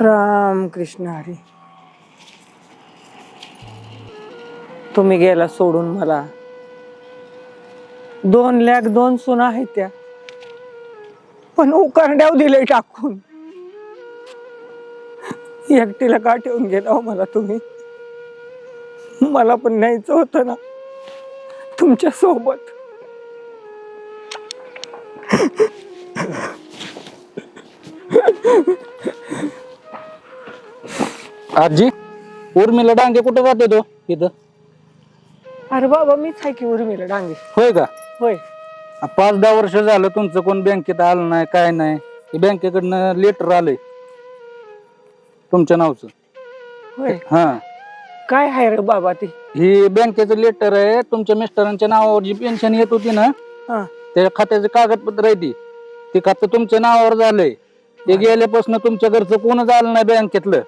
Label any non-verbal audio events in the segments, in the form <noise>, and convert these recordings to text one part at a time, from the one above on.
राम कृष्ण हरी. तुम्ही गेला सोडून मला. दोन लॅक दोन सुना आहेत त्या. पण उकारड्याव दिले टाकून. एकटीला का ठेवून गेला हो मला तुम्ही? मला पण न्यायचं होतं ना. तुमच्यासोबत. आजी उर्मिला डांगे कुठे जाते तो इथं? अरे बाबा मीच आहे की उर्मिला डांगे. होय का? होय. आ, पाच दहा वर्ष झालं तुमचं कोण बँकेत आलं नाही काय नाही. बँकेकडनं लेटर आलंय. तुमच्या नावचं. होय. हा. काय आहे रे बाबा ती? ही बँकेचं लेटर आहे तुमच्या मिस्टरांच्या नावावर जी पेन्शन येत होती ना? हा. त्या खात्याचे कागदपत्र आहे ती. ते खातं तुमच्या नावावर झालंय. ते गेल्यापासून तुमच्या घरचं कोणच आलं नाही बँकेतलं.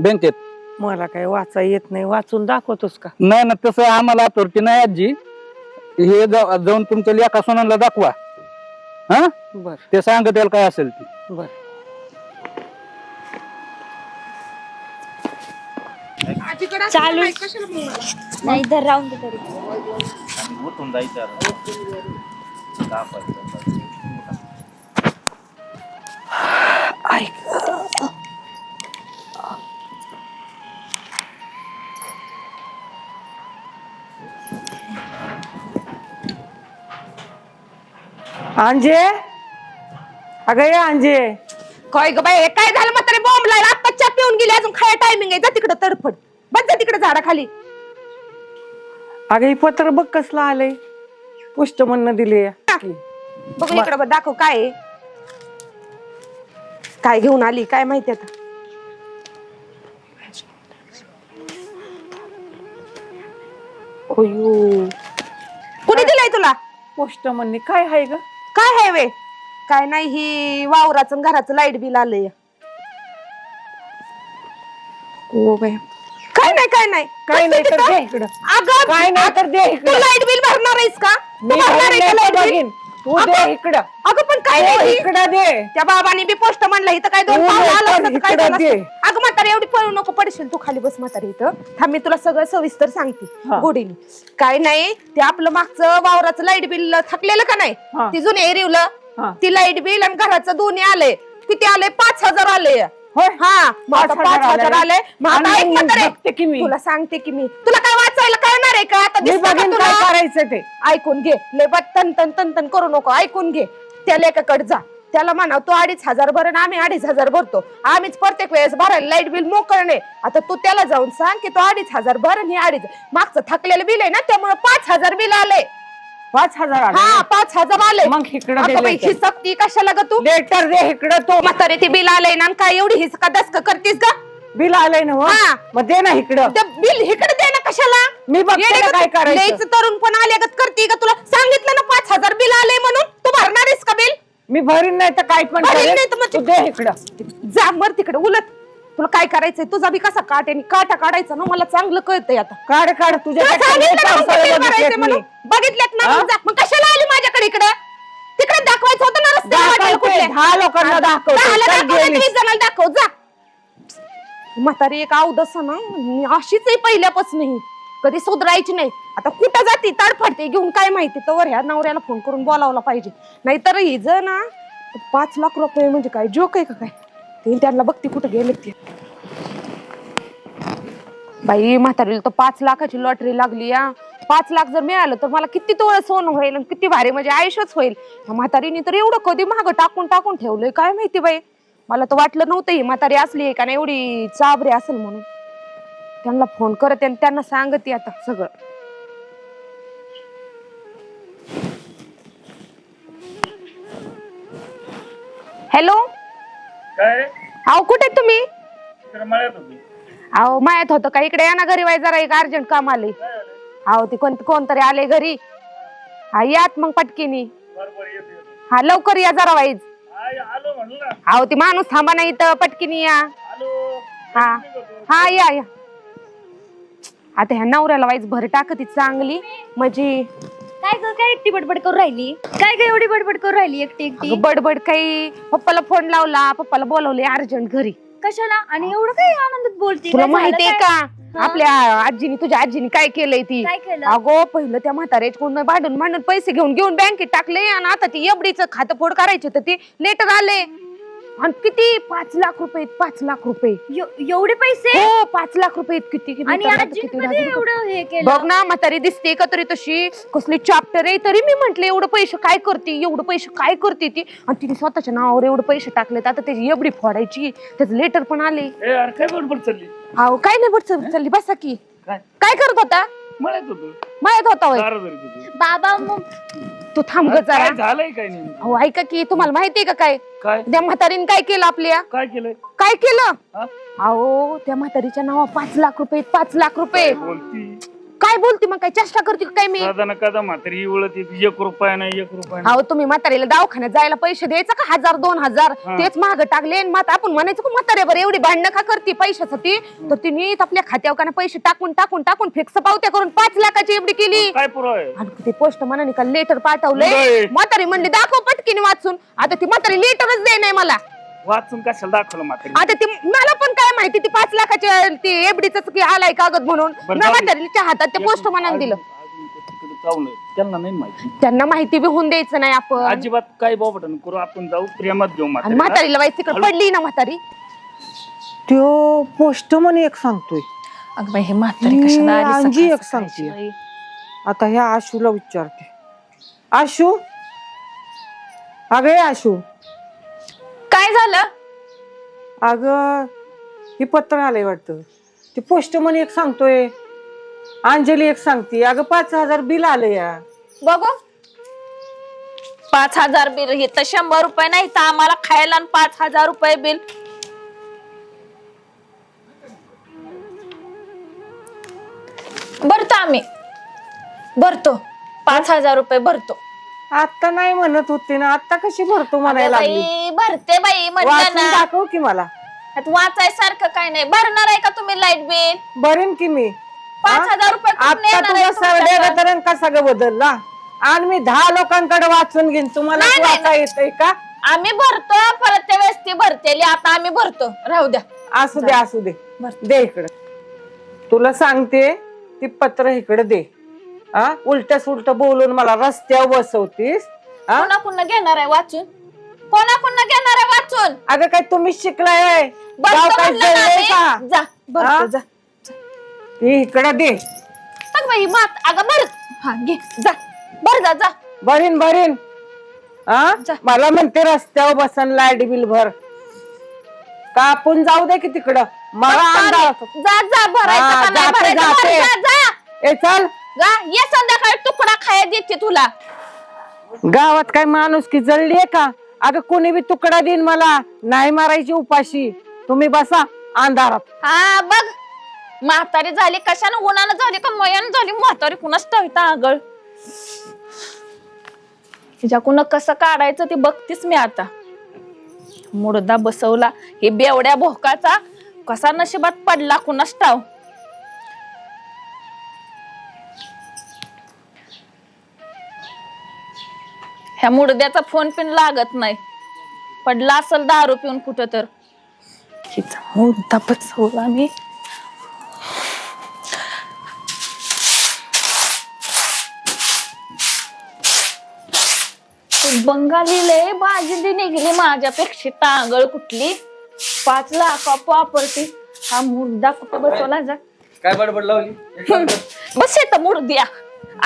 बँकेत. मला काय वाचा येत नाही वाचून दाखवतोस का? नाही ना तसं आम्हाला अथॉरिटी नाही आजी. हे जा- जाऊन तुमच्या लेखा सोनाला दाखवा. हा? बर. ते सांग त्याला काय असेल ते. बर. चालू. नाही इधर राहून दे तरी. ऐक अंजे अगं ये अंजे काय ग बाई हे काय झालं म्हातारे? बॉम्ब लायला आता चहा पिऊन गेली अजून खाया टायमिंग आहे. जा तिकडे तडफड. बस जा तिकडे झाडाखाली. अगं ही पत्र बघ कसलं आलंय. पुष्ट म्हणणं दिले बघू इकडे बघ दाखव काय आहे. काय घेऊन आली काय माहिती आता. कुणी दिलंय तुला? पोस्ट म्हणणे. काय आहे ग? काय आहे वे? काय नाही ही वावराचं आणि घराचं लाइट बिल आलंय. ओ काय नाही काय नाही. काय नाही तर? दे इकडं. अगं काय नाही तर दे तू लाइट बिल भरणार आहेस का? तू मी भरणार आहे का भरणार light bill? बघीन. तू दे इकडं अगं पण काय नाही ही? इकडं दे त्या बाबांनी बी पोस्ट म्हणलं इथं काय दोन तू पावलं आलं लवकर असतं तर काय इकडं झालं दे. असतं? अगं म्हातारी एवढी पळू नको पडशील तू खाली बस म्हातारी इथं थांब मी तुला सगळं सविस्तर सांगते हा. गोडीने काय नाही ते आपलं मागचं वावराचं लाइट बिल थकलेलं का नाही हा. ती जुने हा. एरिवलं ती लाइट बिल आणि घराचं दोन्ही आले किती आले पाच हजार आले होय. हा मग आता पाच पाच हजार हजार आले. आले. मग आता आणि ऐक मग म्हातारे, बघते की मी. तुला सांगते की मी. तुला काय वाचायला कळणार आहे का? आता मी दिसतं का बघीन तुला? काय करायचं ते. ऐकून घे. लय बा तन तन तन तन करू नको. ऐकून घे. त्या लेखाकडे जा. त्याला म्हणा तू अडीच हजार भर आणि आम्ही अडीच हजार भरतो. आम्हीच प्रत्येक वेळेस भरायला लाइट बिल मोकळणे आता तू त्याला जाऊन सांग की तो अडीच हजार भर आणि हे अडीच. मागचं थकलेलं बिल आहे ना त्यामुळे पाच हजार बिल आले. पाच हजार हा आले पाच हजार आले मग इकडं दे letter. ही सक्ती कशाला ग तू लेटर दे इकडं तो म्हातारे ते बिल आलंय ना आणि काय एवढी हिस का दसक करतीस का बिल आलंय ना हो? हा. मग दे ना इकडं बिल इकडे दे ना कशाला मी बघते येडे काय तू? करायचं. तरुण पण आले का करते का तुला सांगितलं ना पाच हजार बिल आले म्हणून तू भरणार आहेस का बिल मी भरीन नाही तर काय पण भरीन करेन. नाही तर मग तू ते- दे इकडं जा मर तिकडे उलट तुला काय करायचंय? तुझा बी कसा काट आहे? काटा काढायचा ना? मला चांगलं कळतंय आता. काढ काढ तुझ्या तुला सांगितलं ना मग बिल भरायचंय म्हणून. बघितल्यात ना हा? मग जा. मग कशाला आली माझ्याकडे इकडे? तिकडे दाखवायचं होतं ना रस्त्याला दाखवते. वाटेल कुठले. दहा लोकांना दाखवते. दहाला चल दाखव, नाही तर गेलीस. वीस जणांना दाखव. जा. म्हातारी एक अवदस ना? मी अशीच आहे पहिल्यापासून ही. कधी सुधरायची नाही. आता कुठं जाते? तडफडते. घेऊन काय माहिती? तर ह्या नवऱ्याला फोन करून बोलावला पाहिजे. नाहीतर ही जर ना पाच लाख रुपये म्हणजे काय? जोक आहे का काय? ते त्यांना बघते कुठं गेले ते. बाई म्हातारीला तर पाच लाखाची लॉटरी लागली या पाच लाख जर मिळालं तर मला किती तोळ सोनं होईल आणि किती भारी म्हणजे आयुष्यच होईल. ह्या म्हातारीने तर एवढं कधी मागं टाकून टाकून ठेवलंय काय माहिती बाई. मला तर वाटलं नव्हतं ही म्हातारी असली आहे का नाही एवढी चाबरी असेल म्हणून. त्यांना फोन करत आणि त्यांना सांगते आता सगळं. हॅलो? काय? अहो कुठे आहेत तुम्ही? इकडे मळ्यात होती. अहो माहीत होतं का? इकडे या ना घरी वाय जरा एक अर्जंट काम आले अहो ती कोण कोणतरी आले घरी. हा यात मग पटकीनी. बरोबर येतो येतो. हा लवकर या जरा वाईज आय आलो म्हणलं ना. अहो ती माणूस थांबा नाही इथं पटकीनी या. आलो. हा. हा या या. आता ह्या नवऱ्याला वाईज भर टाकती चांगली. म्हणजे काय ग काय एकटी बडबड करून राहिली? काय काय एवढी बडबड करून राहिली एकटी एकटी? अगं बडबड काही. पप्पाला फोन लावला पप्पाला बोलवले अर्जंट घरी. कशाला? आणि एवढं काय आनंदात बोलते? तुला काय झालं माहितीये काय? का? आपल्या आजीनी तुझ्या आजीनी काय केलंय ती? काय केलं? अगो पहिलं त्या म्हाताऱ्याच्या कोण भांडून भांडून पैसे घेऊन घेऊन बँकेत टाकले आणि आता ती एफडीचं खातं फोड करायची होतं ती. लेटर आले आणि किती? पाच लाख रुपये पाच लाख रुपये. एव- एवढे पैसे? हो पाच लाख रुपये किती किती आणि? एवढं हे बघ ना म्हातारी दिसते का तरी तशी? कसली चाप्टर आहे तरी मी म्हंटले एवढं पैसे काय करते? एवढं पैसे काय करते ती? आणि तिने स्वतःच्या नावावर एवढं पैसे टाकलेत आता त्याची एवढी फोडायची त्याचं लेटर पण आले ए अरे काय बडबड चालली? अहो काय नाही बट चालली. बसा की. काय? काय करत होता? म्हणत होतो. माहीत होता होय. दारा धरत होती. बाबा मग तू थांब ग जरा काय झालंय काय नेमकं? अहो ऐका की तुम्हाला माहितीये का काय? काय? त्या म्हातारीने काय केलं आपल्या? काय केलंय? काय केलं? हा? अहो त्या म्हातारीच्या नावा पाच लाख रुपये पाच लाख रुपये. बोलती? काय बोलते मग काय चेष्टा करते का काय मी? दादा ना कदा म्हातारी इवळत येते, एक रुपया नाही एक रुपया नाही. अहो तुम्ही म्हातारीला दवाखान्यात जायला पैसे द्यायचं का? हजार दोन हजार? हा. तेच महाग टाकले आणि आपण म्हणायचं का म्हातारे बरं एवढी भांडणं का करते पैशासाठी? तर तिने आपल्या खात्यावर का पैसे टाकून टाकून टाकून फिक्स पावत्या करून पाच लाखाची एवढी केली. काय पुरावा? आहे आणि ते पोस्ट म्हणाने का लेटर पाठवलंय. नाही. म्हातारी म्हणली दाखव पटकीने वाचून. आता ती म्हातारी लेटरच दे नाही मला. वाचून कशाला दाखवलं म्हातारी? आता ती मला पण काय माहिती ती पाच लाखाची ती एफडीच की आलाय कागद म्हणून? बरं, मी जाऊ दे. म्हातारीच्या हातात ते पोस्ट म्हणाने दिलं त्यांना नाही माहिती. त्यांना माहिती बी होऊन द्यायचं नाही आपण. अजिबात काय बाबटन करू आपण जाऊ प्रेमात घेऊ आणि म्हातारीला वाईट तिकडे. पडली ना म्हातारी. त्यो पोस्ट म्हणे एक सांगतोय. अगं बाई हे म्हातारी कशाला आली अंजी सकाळ एक सांगते. सकाळची? आता ह्या आशूला विचारते. आशू? अगं आशू. काय झालं? अग हे पत्र आलंय वाटतं. ते पोस्ट म्हणे एक सांगतोय. अंजली एक सांगते. अगं पाच हजार बिल आलं या. बघू. पाच हजार बिल हे तर शंभर रुपये नाही तर आम्हाला खायला आणि पाच हजार रुपये बिल. भरतो आम्ही. भरतो. पाच हजार रुपये भरतो. आता नाही म्हणत होते ना आता कशी भरतो म्हणायला लागली. बाई भरते बाई म्हणलं वाचून ना. दाखव की मला. आता वाचायसारखं काय नाही. भरणार आहे का तुम्ही लाइट बिल? बरेन की मी. पाच? हजार रुपये कुठून आता येणार आहे तुझा सरड्या तुमच्याकडं? गतरण कसा ग बदलला? आणि मी दहा लोकांकडे वाचून घेईन. तुम्हाला नाही, नाही, वाचा येतंय का? आम्ही भरतो परत त्या वेळेस ती भरतेली. आता आम्ही भरतो. राहू द्या. असू दे असू दे. दे इकडे. तुला सांगते ती पत्र इकडे दे. हा उलट सुलट बोलून मला रस्त्यावर बसवतीस हा कोणा पुन्हा घेणार आहे वाचून? कोणा पुन्हा घेणार आहे वाचून? अगं काय तुम्ही शिकलाय गाव भरतो काय म्हणलं ना जळलंय का. जा हा? भरतो जा. ती इकडे दे. बघ बाई मात. अगं भर हा घे. जा. भर जा जा. भरीन भरीन. हा जा. मला म्हणते रस्त्यावर बसन लाइट बिल भर. का आपण जाऊ दे की तिकडं. मला अंदाज जा जा भरायचं हा, का नाही? जाते, भरायचं भर, जाते. जा जा. ए चल. जा ये संध्याकाळी तुकडा खाया देते तुला. गावात काय माणूस की जळलीये का? अगं कोणी बी तुकडा देईन मला. नाही मारायची उपाशी. तुम्ही बसा अंधारात. हा बघ. म्हातारी झाली कशानं उन्हानं झाली का मयानं झाली? म्हातारी कुणाच ठेवता आगळ? तिच्याकडून कसं काढायचं ते बघतीस मी आता. मुडदा बसवला हे बेवड्या भोकाचा कसा नशिबात पडला कुणाच ठाव? ह्या मुडद्याचा फोन पिन लागत नाही. पडला असेल दारू पिऊन कुठं तर. हिचा मुद्दा मी बंगाली लय बाजली निघली माझ्यापेक्षा. टांगळ कुठली? पाच लाख वापरते हा मुर्दा कुठं बसवला जा. काय बडबड लावली? <laughs> बस येत मुर्द्या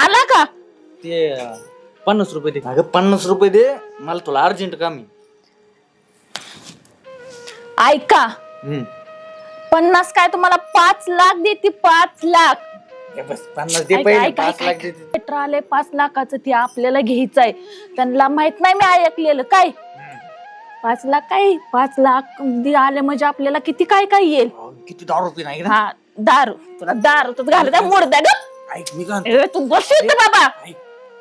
आला का? ते पन्नास रुपये दे. अगं पन्नास रुपये दे. मला तुला अर्जंट काम आहे. ऐका. हम्म. पन्नास काय तुम्हाला पाच लाख देते पाच लाख. हे बस पन्नास दे ऐक- पहिले. ऐक- पाच ऐक- लाख. दे ते. आलंय पाच लाखाचं ते आपल्याला घ्यायचंय त्यांना माहीत नाही मी ऐकलेलं. काय? पाच लाख काय? पाच लाख दे आले म्हणजे आपल्याला किती काय काय येईल? अहो, किती दारू रुपये नाही ना हा दारू. तुला दारू तर घालत आहे ग. ऐक मी का ए, तू बस इथं बाबा. ऐक.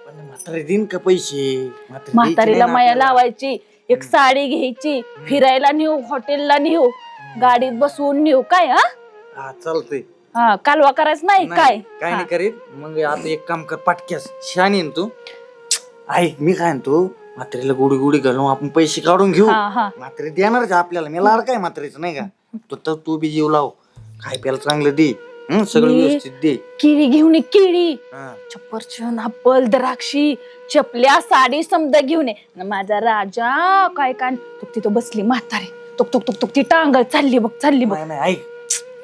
पण म्हातारे देईन का पैसे? म्हातारी द्यायचे म्हातारीला नाही ना माया आपल्याला. लावायची. एक साडी घ्यायची. फिरायला नेऊ हॉटेलला नेऊ गाडीत बसवून नेऊ. काय हा? हा चालतंय. हा कालवा करायचं नाही काय? काय नाही करीत. मग आता एक काम कर पाटक्यास. ना तू. ऐक मी काय म्हणतो? म्हातारीला गोडी गोडी घालून आपण पैसे काढून घेऊ. हा हा. म्हातारी देणारच आपल्याला. मी लाड काय म्हातारीचं नाही का? तू तर तू बी जीव लाव. खाय प्यायला चांगलं दे. हं, सगळं मी- व्यवस्थित दे. केळी घेऊन ये केळी हा. चप्परचन द्राक्षी चपल्या साडी समजा घेऊन ये. माझा राजा काय काय तुक तिथं बसली म्हातारी. तुक तुक तुक तुक ती टांगळ चालली बघ चालली बघ. नाही नाही ऐक.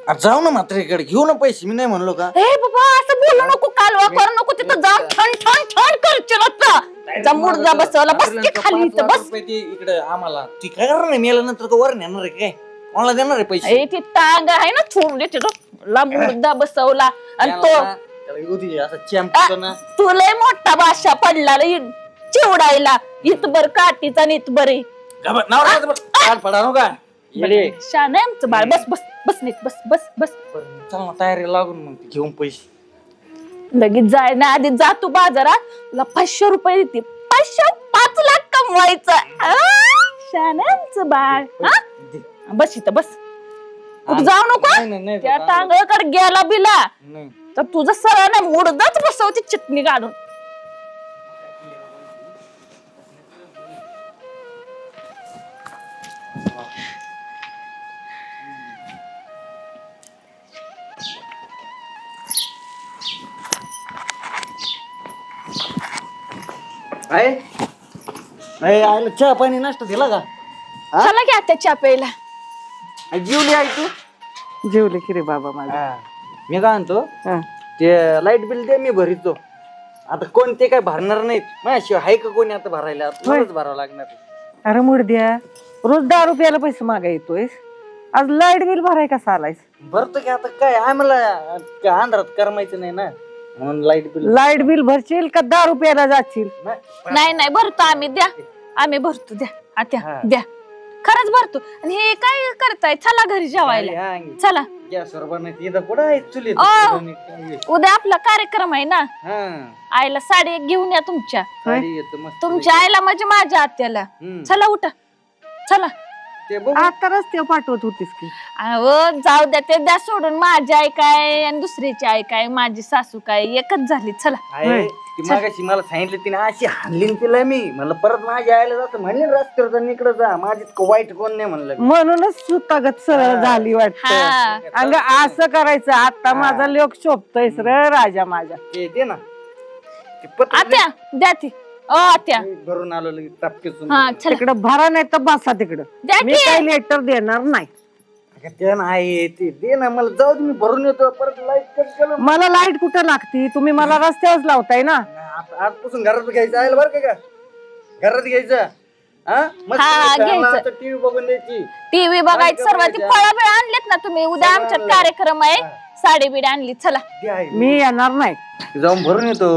अरे जाऊ ना म्हातारीकडे घेऊ ना पैसे मी नाही म्हणलो का? ए बाबा असं बोलू नको कालवा करू नको तिथं जाऊन ठण ठण ठण करशील आता. जा मुर्दा बसवला बस की खाली इथं बस. इकडे आम्हाला. ती काय करणार नाही मेल्यानंतर का वर नेणार आहे काय? कोणाला देणार आहे पैसे. ए ती टांग आहे ना ला मुर्दा बसवला. आणि तो त्याला- त्याला येऊ दे, असा चॅम्प होतो ना. तुला मोठा बादशा पडला रे चिवडायला. इतबर काठीचा आणि इतबर आहे. पडा का? येडे. शान आहे आमचं बाळ. बस बस बस नीट बस बस बस. बरं, चल ना तयारी लागून मग ते घेऊन पैसे. लगेच जाय ना आधी जा तू बाजारात. तुला पाचशे रुपये देते. पाचशे पाच लाख कमवायचं. आ, शान आहे आमचं बाळ. हा? बस इथं बस कुठं जाऊ नको नाही, नाही, नाही, त्या. टांगळकडे गेला बिला नाही. तर तुझं सरळ ना मुडदाच बसवते चटणी काढून आहे आईला चहा पाणी नाश्ता दिला का हा? चला की आता चहा प्यायला जेवली आई तू? जेवले की रे बाबा माझा. मी काय म्हणतो हा. ते लाइट बिल दे मी भरितो. आता कोण ते काय भरणार नाहीत. माझ्याशिवाय आहे का कोणी आता भरायला. मलाच भरावं लागणार अरे मुडद्या रोज दहा रुपयाला पैसे मागा येतोय आज लाइट बिल भराय कसा आलायस? भरतो की आता काय? आम्हाला काय अंधारात करमायचं नाही ना. म्हणून लाइट बिल लाइट बिल भरशील का दहा रुपयाला जाशील? नाही. नाही भरतो आम्ही द्या. आम्ही भरतो द्या. आता. द्या. खरंच भरतो. आणि हे काय करताय? चला घरी जेवायला. चला. गॅसवर बनायचं इथं कुठं आहे चुलीत? अ. काय? उद्या आपला कार्यक्रम आहे ना? हा. आईला साडी एक घेऊन या तुमच्या. साडी येतं मस्त तुमच्या आईला म्हणजे माझ्या आत्याला. हम्म. चला उठा. चला. ते बघू. आता रस्ते पाठवत होतीस की. अहो जाऊ द्या ते द्या सोडून. माझी आई काय आणि दुसऱ्याची आई काय माझी सासू काय एकच झाली. चला. आहे ती मागाशी मला सांगितलं तिने अशी हाणली न तिला मी. म्हणलं परत माझ्या आईला जातं म्हणले रस्त्यावर जा इकडे जा. माझी इतकं वाईट कोण नाही म्हणलं. म्हणूनच सुतागत सरळ झाली वाटत. हा. अंग असं करायचं. आता माझा लोक शोभतोय र राजा माझा. ते दे ना. ते पत्र आत्या द्या ती. ओ आत्या. दे. भरून आलो लगेच टापकेसून हा चला. तिकडं भरा नाही तर बसा तिकडं. द्या मी की. काही लेटर देणार नाही. ते ना आहे ते दे ना मला जाऊ दे मी भरून येतो. परत लाइट कट केलं. मला लाइट कुठं लागती? तुम्ही मला रस्त्यावर लावताय ना. आता आजपासून घरात घ्यायचं आहे बरं का घरात घ्यायचं. हा? मस्त हा, घ्यायचं. टीव्ही बघून द्यायची. टीव्ही बघायचं सर्व ती? फळं बिळं आणलेत ना तुम्ही. उद्या आमच्यात. कार्यक्रम आहे. साडी बिडी आणली. चला. दे आहे. मी येणार नाही. जाऊन भरून येतो.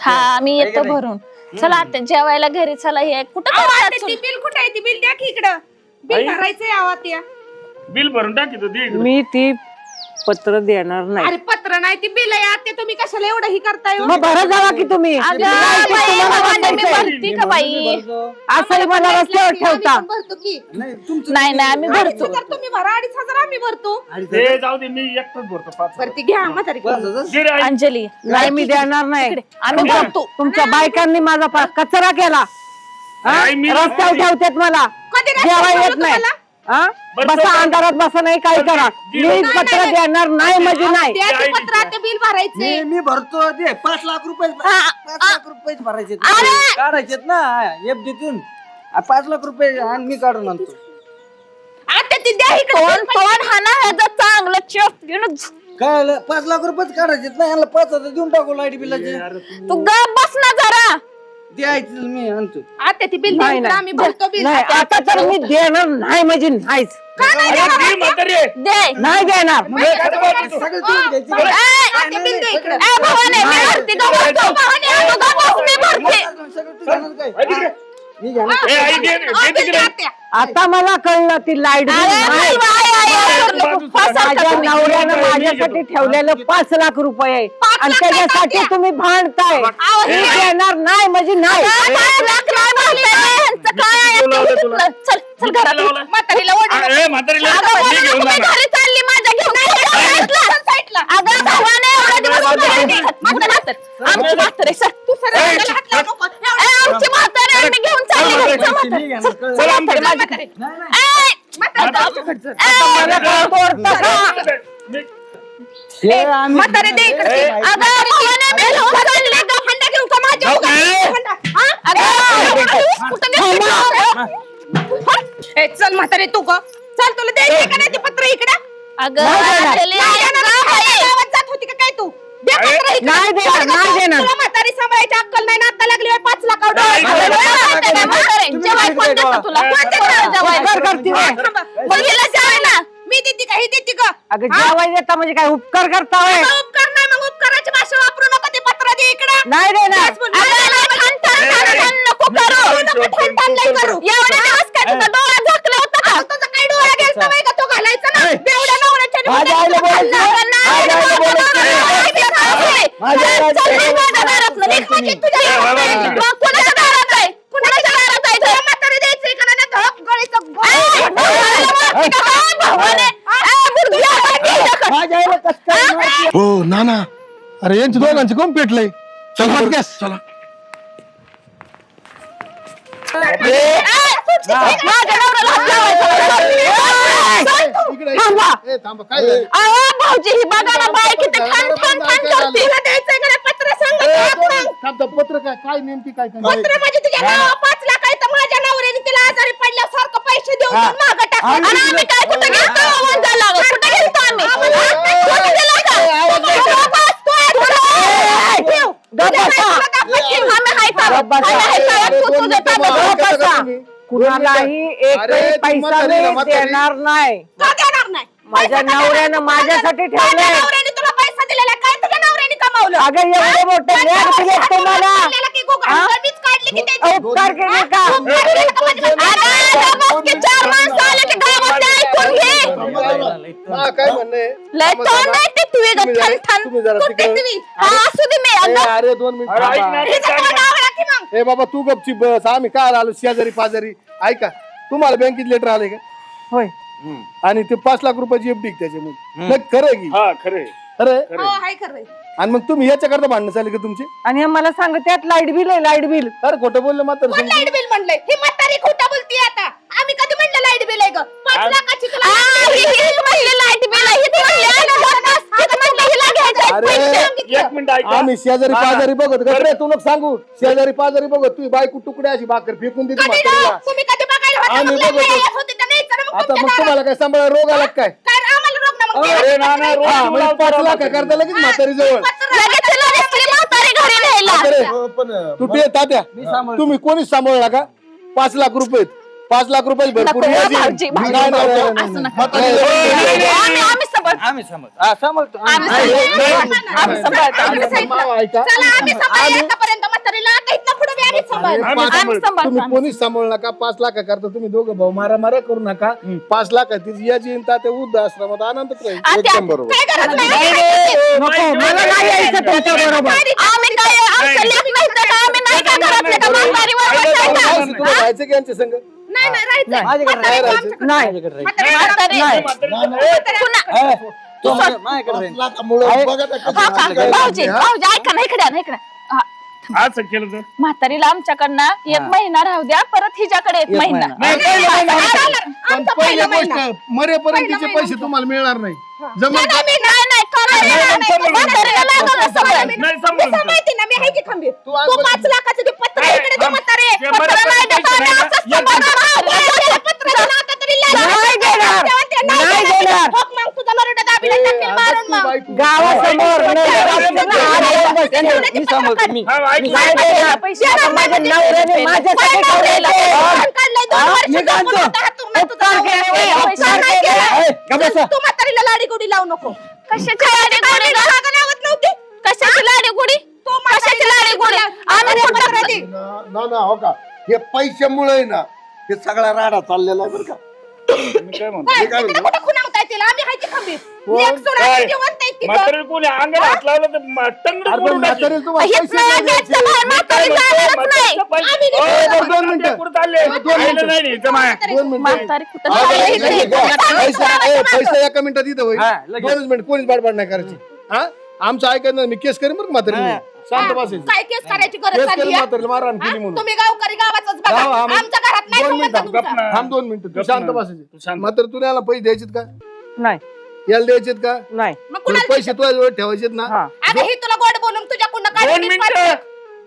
हा मी आहे का येतो नाही? भरून. चला आता जेवायला घरी चला हे कुठं करतात? बिल कुठे आहे ती बिल द्या की इकडं बिल आई? भरायचंय आवाज या बिल भरून टाकी दे इकडे. मी ती पत्र देणार नाही. अरे पत्र नाही ती बिल आहे आत्या तुम्ही कशाला एवढं ही करताय? हो? मग भरा जावा की तुम्ही. अगं लाइट बाई, तुम्हाला भवानी, मी बंदायचंय. भरती का बाई? असंही मला रस्त्यावर ठेवता. आम्ही पण भरतो की नाही तुमचं नाही नाही आम्ही अडीच भरतो हजार तुम्ही भरा अडीच हजार आम्ही भरतो. ते जाऊ दे मी एकटाच भरतो पाच भरती घ्या म्हातारी. अंजली नाही मी देणार नाही. आम्ही भरतो. तुमच्या बायकांनी माझा पा- कचरा केला. हा? मी- रस्त्यावर ठेवतात मला. कधी जेव्हा रस्त्यावर येत नाही? हा? बरं, बसा बरं. अंधारात बसा नाही काही करा. मी नाही, पत्र नाही. देणार नाही म्हणजे नाही. बिल भरायचे. मी मी भरतो दे पाच लाख रुपये हा, पाच लाख रुपये भरायचे. काढायचे ना एफ देतून पाच लाख रुपये आणि मी काढून आणतो. आता ती द्या इकडे. हा ना ह्याचं चांगलं चप घेऊन काय आलं? पाच लाख रुपयेच काढायचे ना यांना पाच हजार देऊन टाकू लाइट बिलाचे. तू- तू ग बस ना जरा. द्यायचं मी आणतो आता ती बिल नाही, नाही. आम्ही भरतो बिल नाही आता तर मी देणार नाही म्हणजे नाहीच अरे दे म्हातारी. दे नाही देणार सगळं देऊन द्यायचे. ए, बिल दे इकडे ए, भवानी, मी भरते का भरतो? भवानी, तू का बस, मी भरते. सगळं काय? तिकडे. ए, आई दे. आता मला कळलं ती लाइट माझ्या तुम्ही. नवऱ्यानं माझ्यासाठी ठेवलेलं पाच लाख रुपये आहे. आणि त्याच्यासाठी तुम्ही भांडताय. मी देणार नाही म्हणजे नाही. आहे? म्हातारीला अगं, मी घेऊन जाणार. अगं, म्हातारी. म्हातारी, म्हातारी. आमची म्हातारी, सर. तू सर, ए. ए, आमची म्हातारी, आम्ही घेऊन चालली घरी. चल, म्हातारी. मी? चल, म्हातारी, माझ्याकडे. ए, मला का? मी- हे आम्ही- म्हातारे दे इकडे. ए, अगं, भावाने बेल उचलले का? हंडा घेऊ का माझ्या जाऊ उगाच? दे. हंडा. हा? अगं, कुठं गेली? ए, चल म्हातारे तू ग चल तुला द्यायचं का नाही ते पत्र इकडे अगं नाही देणार. काय गावात जात होती का काय तू दे अरे. नाही देणार, नाही देणार. तुला म्हातारी सांभाळायची अक्कल नाही ना? आता लागली होय पाच लाख नाही, नाही, तुम्ही कोण देतं तुला? नाही, कोण देतं नाही, जवाई? उपकार करते होय. मग हिला जेवायला मी देते का? ही देते का? अगं जेवाय देता म्हणजे काय? उपकार करता होय. उपकार नाही मग. उपकाराची भाषा वापरू नका ते पत्र दे इकडे. नाही देणार. नको करू. नको ठण ठण लई करू एवढा दिवस काय तुझा डोळा झाकला होता का? तुझा काय डोळा गेलता बाई का? तो घालायचा ना? एवढ्या नवऱ्याच्या माझ्या आईला बोलायचं? नाही. माझ्या आईला बोलायचं? नाही. माझ्या आईला कोणाच्या दारात आहे कोणाच्या दारात आहे तुला म्हातारी द्यायचंय का नाही माझ्या आईला कसं काय माहिती? हो ना ना अरे यांची दोघांची कोण पेटलंय चल गॅस चला इकडे ए, थांबा काय झालं? भाऊजी ही बघा ना बाई किती ठाण ठाण ठाण करते द्यायचंय का नाही? पत्र सांग ए. थांब, थांब, पत्र काय? काय नेमकी काय काय? पत्र म्हणजे तुझ्या नावावर पाच लाख आहे तर माझ्या नवऱ्याने तिला आजारी पडल्यासारखं पैसे देऊन मागं टाकलं आणि आम्ही काय कुठं गेलतो आवाज झाला कुठं गेलतो आम्ही? कुठं गेलो का? तू बस, तू आहे तुला. तुझ्या बायकोला का पटकीन आम्ही हाय का? गप्प बसा. आम्ही हाय का? अरे, तू दोन तुझ्या कुणालाही एक पैसा मी. देणार नाही का देणार नाही? माझ्या पैसा नवऱ्यानं माझ्यासाठी माझ्या ठेवलंय. नवऱ्याने तुला पैसा दिलेला काय तुझ्या नवऱ्याने कमावलं अगं एवढे मोठे माझ्या लेख दिले नवऱ्याने तुम्हाला दिलेला की गुगाळ? हा? मीच काढली की त्याची. उपकार केले का उपकार केले का माझ्या- अरे, गप्प की चार माणसं आले की गावातले ऐकून घे. हा, काय म्हणणं आहे? लय थांबा, तोंड थांबा. नाही ते तुझे तुम्ही गं, जरा- ठण ठण. तुम्ही जरा कुठे तिकडे- तुम्ही? हा, असू दे मी. अरे दोन मिनिट अरे, ऐक थांबा. ना, हिचं तोंड आवळा की मग. ए बाबा तू गपची बस. आम्ही काय आलो शेजारी पाजारी. ऐका तुम्हाला बँकेत लेटर आले का? होय. आणि ते पाच लाख रुपयाची एफडी त्याच्यामध्ये. मग खरं आहे की. हा खरे खरं आहे? हो, हाय खरंय. आणि मग तुम्ही याच्याकरता भांडणं चालले का तुमचे? आणि हे मला सांग त्यात लाइट बिल आहे लाइट बिल अरे खोटं बोललं मात्र कोण लाइट बिल म्हणलंय? ही म्हातारी खोटं बोलतीये आता. आम्ही कधी म्हणलं लाइट बिल आहे ग? पाच लाखाची तुला <laughs> लाइट बिल आहे हिच म्हणली आणि बस, हिच म्हणली हिला घ्यायचे अरे, पैसे सांगितलं. एक मिनिट ऐका. आम्ही शेजारी हा, हा. पाजारी बघत का? रे तू नको सांगू. शेजारी पाजारी बघत. तू बायको अशी भाकर फेकून देते कधी म्हातारीला. ना, तुम्ही कधी बघायला होता? आम्ही मग लग्न बघतो. यायला होते का? नाही? चला मग आता तुमच्या मग तुम्हाला काय सांभाळा रोग आला का काय? दारात. काय आम्हाला रोग ना मग ते अरे ना ना हा, म्हणजे पाच लाख करता लगेच म्हातारी जवळ लगेच तिला दिसली म्हातारी घरी न्यायला. म्हातारे, तू ते तात्या. तुम्ही कोणीच सांभाळला का? पाच लाख रुपये पाच लाख रुपये भरपूर नको, व्याज येईल. भाऊजी, भाऊजी. नाही, नाही, नाही, असं नाही, नका. म्हातारी ए, जवळ ए, येईल. ए, आम्ही आम्ही सांभाळ आम्ही समज हा समजतो आम्ही आम्ही- सांभाळतो. आम्ही सांभाळतो. आम्ही सांभाळतो. मावा ऐका. चला आम्ही सांभाळतो आतापर्यंत म्हातारीला आता इथनं बी आम्हीच सांभाळतो. आम्ही. तुम्ही कोणीच सांभाळू नका पाच लाख करता तुम्ही दोघं भाऊ मारा मारा करू नका पाच लाख तिची याची येईन तात्या उद्ध आश्रमात आत्या, एकदम बरोबर काय गरज नाही. नको मला नाही यायचं तुमच्या बरोबर आम्ही काय आमचं लेक नाही तर का? आम्ही नाही का घरातले का म्हातारीवर बसायचं? मावशी, तुला राहायचं की यांच्या संग नाही नाही राहायचं. माझ्याकडे म्हातारी राहायचं. आमच्याकडे. नाही म्हातारी, म्हातारी. म्हातारी- पुन्हा- तो म्हणजे माझ्याकडे राहील. हा का? भाऊजी भाऊजी ऐका ना इकडे या ना, इकडे हा, असं केलं तर म्हातारीला आमच्याकडनं एक महिना राहू द्या परत हिच्याकडे एक एक महिना महिना. नाही, पहिलं महिना होतं. पण आमचा पहिली पहिला महिना. गोष्ट मरेपर्यंतचे पैसे तुम्हाला मिळणार नाही जमा नाही, नाही, मी नाही, नाही, करायला नाही, नाही, नाही, नाही, म्हातारीला लागलं सगळं. नाही, मी सांभाळतो. सांभाळते ना, मी आहे की खंबीर. तू आज तू बघ. पाच लाखाचं ते पत्र नाही, इकडे दे आम- म्हातारे. ते पत्र बरं नाही पैसे देता, नाही आम्ही ना. असंच एक सांभाळणार आहोत. ते पत्र दिलं आता तरी लाज नाही वाटते. देणार. तेव्हा ते नाही नाही देणार. देणार. हो, मग तुझा नरडा टाकेल मारून मग. गावासमोर. मी मी. आता माझ्या नवऱ्याने माझ्यासाठी ठेवलेलं आहे. हा, मी उपकार. केले, उपकार केले. ए, गप्प बसा. तू म्हातारीला लाडी गोडी लावू नको कशाची लाडी गोडी ग? लावत नव्हती कशाची लाडी गोडी तू कशाची लाडी गोडी आम्ही पत्र दे. ना ना हो का हे पैशामुळे ना हे सगळा राडा चाललेला आहे बरं का मी काय म्हणतो काय, तिकडे कुठं खुणावताय तिला? आम्ही हाय खंबीर. लेक सोड, काय? आम्ही जिवंत आहे तिथं. म्हातारी कोणी अंगाला हात लावला तर म- टंगडं अरे पण फोडून टाकेल. म्हातारीला तुम्हाला हेच पैसे नाही, नाही हेच द्यायचे. नाही, म्हातारी जाणारच नाही. आम्ही ओ, देतो. दोन- दोन मिनिटं. कुठं चालले? दोन मिनिटं. खायला नाही न्यायचं माया. दोन मिनिटं म्हातारी कुठं चालली? नाही, नाही, नाही. पैसा ए, पैसा एका मिनिटात इथं होईल हा, लगेच. दोनच मिनिट कोणीच बाडबाड नाही करायची हा आमचं ऐकायचं नाही, मी केस करीन बरं का म्हातारी शांत बसायचं. काय केस करायची गरज केस चालली केलं आहे? म्हातारीला मारहाण? केली म्हणून तुम्ही गावकरी गावाचाच बघा गाव आम्ही- आमच्या घरात नाही दोन संबंध मिनिटं, तुमचा. गप ना. थांब दोन मिनिटं तू गप शांत ना. बसायचे तू शांत. मात्र तुला याला पैसे द्यायचेत का नाही. याला द्यायचेत का? नाही. मग तुला कुणाला पैसे तुझ्या जवळ ठेवायचेत ना? हा. ही तुला गोड बोलून तुझ्याकडून दोन काढून मिनिटं.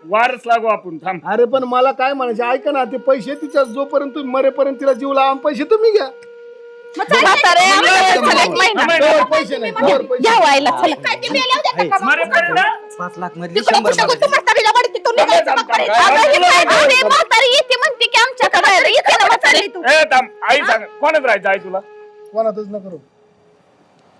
वारच लागू आपण थांब. अरे पण मला काय म्हणायचे? ऐका ना ते पैसे तिच्या जोपर्यंत तुम्ही मरेपर्यंत तिला जीव लावा पैसे तुम्ही घ्या. म्हातारे, आम्हाला चला एक महिना. तोवर पैसे नाही तोवर पैसे घ्या व्हायला चला. काय ते मेल्या होत्या का? का? मरेपर्यंत. पाच लाख मधले तिकडं शंभर कुठं मला तू म्हातारीला वाढती, तू थांब, निघायचं थांब, मग परत. थांब. अगं, ही तुला काय काय भाऊ रे, बोलतो? म्हातारी येते म्हणते की आमच्याकडे येते ना म्हातारी तू. ए थांब. आई सांग. कोणाच राहायचं आई तुला? कोणातच न करू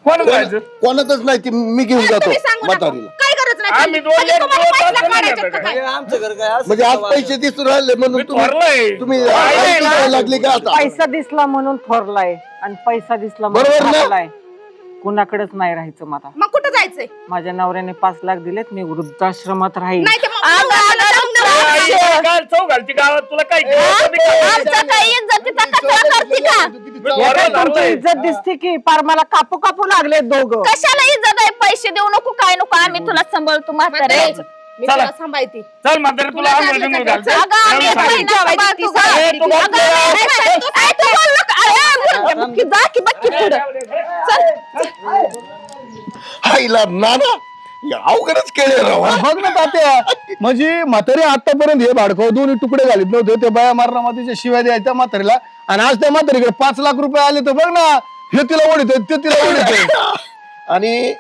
कोणातच नाही ती मी घेऊन जातो तुम्ही सांगू नका. म्हातारीला काय गरज नाही आम्ही तुझी. दोन म्हणजे एक तुम्हाला दिवस पैसे असं नाही काढायचे घेत का काय? आमचं घर काय असं म्हणजे आज पैसे दिसून राहिले म्हणून मी तुम्ही थोरलंय. तुम्ही ना. द्यायला लागली का आता पैसा दिसला म्हणून थोरलाय आणि पैसा दिसला बरोबर म्हणून ना? थोरलाय कुणाकडेच नाही राहायचं मला मग कुठं जायचंय माझ्या नवऱ्याने पाच लाख दिलेत मी वृद्धाश्रमात राहील नाही ते मग मला लग्न आई, करायचं. काय चौ घालती गावात तुला काय केलं बी का? आमचं काही इज्जतीचा कचरा करते का तुमची. इज्जत दिसते की पार मला कापू कापू लागले दोघं कशाला इज्जत आहे पैसे देऊ नको काय नको आम्ही तुला सांभाळतो म्हातारे मी चला. तुला सांभाळते चल म्हातारे तुला तुला आंघोळ काय बिंघोळ करायचं? घालते. अगं, आम्ही एवढं एक सांग. महिना सांभाळतो गं. ए, तू गप्प अगं, बस. ए, ए, तू बोल नका. अरे, बोल. की जा की बघ की पुढं. आईला नाना अवघडच केले राव. बघ ना तात्या म्हणजे म्हातारी आतापर्यंत हे भाडकं दोन्ही तुकडे घालीत नव्हते ते बाया मारणा मातीच्या शिवाय द्यायच्या म्हातारीला आणि आज त्या म्हातारीकडे पाच लाख रुपये आले तर बघ ना हे तिला ओढित ते तिला ओढित आणि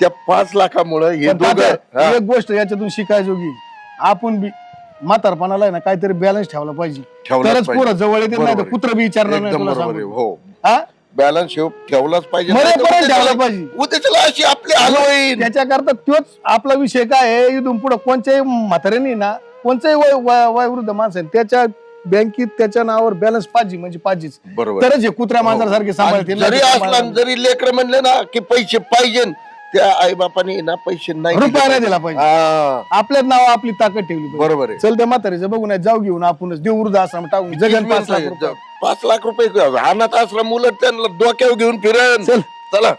त्या पाच लाखामुळं हे दोघं हा. एक गोष्ट याच्यातून शिकायजोगी आपण बी म्हातारपणाला आहे ना काहीतरी बॅलन्स ठेवला पाहिजे ठेवलाच तरच पाहिजे. जवळ येते नाही तर बरोबर आहे. कुत्र बी विचारणार नाही एकदम तुला बरोबर आहे. सांगतो. हो हा बॅलन्स शेव ठेवलाच पाहिजे. मरेपर्यंत ठेवला उद्याच्याला- पाहिजे. उद्याच्याला अशी आपली हाल होईल. त्याच्याकरता तोच आपला विषय काय आहे? इथून पुढे कोणत्याही म्हाताऱ्याने ना कोणत्याही वय वय- वयोवृद्ध माणसाने त्याच्या बँकेत त्याच्या नावावर बॅलन्स पाहिजे म्हणजे पाहिजेच. बरोबर. तरच हे कुत्र्या मांजरासारखे आणि सांभाळतील जरी असला जरी लेकर म्हणले ना की पैसे पाहिजे त्या आई बापाने ना पैसे नाही. दिले रुपया नाही पाहिजे. दिला पाहिजे. हा, आपल्याच नाव आपली ताकद ठेवली पाहिजे. बरोबर आहे. चल त्या म्हातारीचं बघू नाही जाऊ घेऊन आपणच. देव वृद्ध आश्रम टाकून जगन पाच लाख रुपये. पाच लाख रुपये. अनाथ आश्रम उलट त्यांना डोक्यावर घेऊन फिरण चल. चला.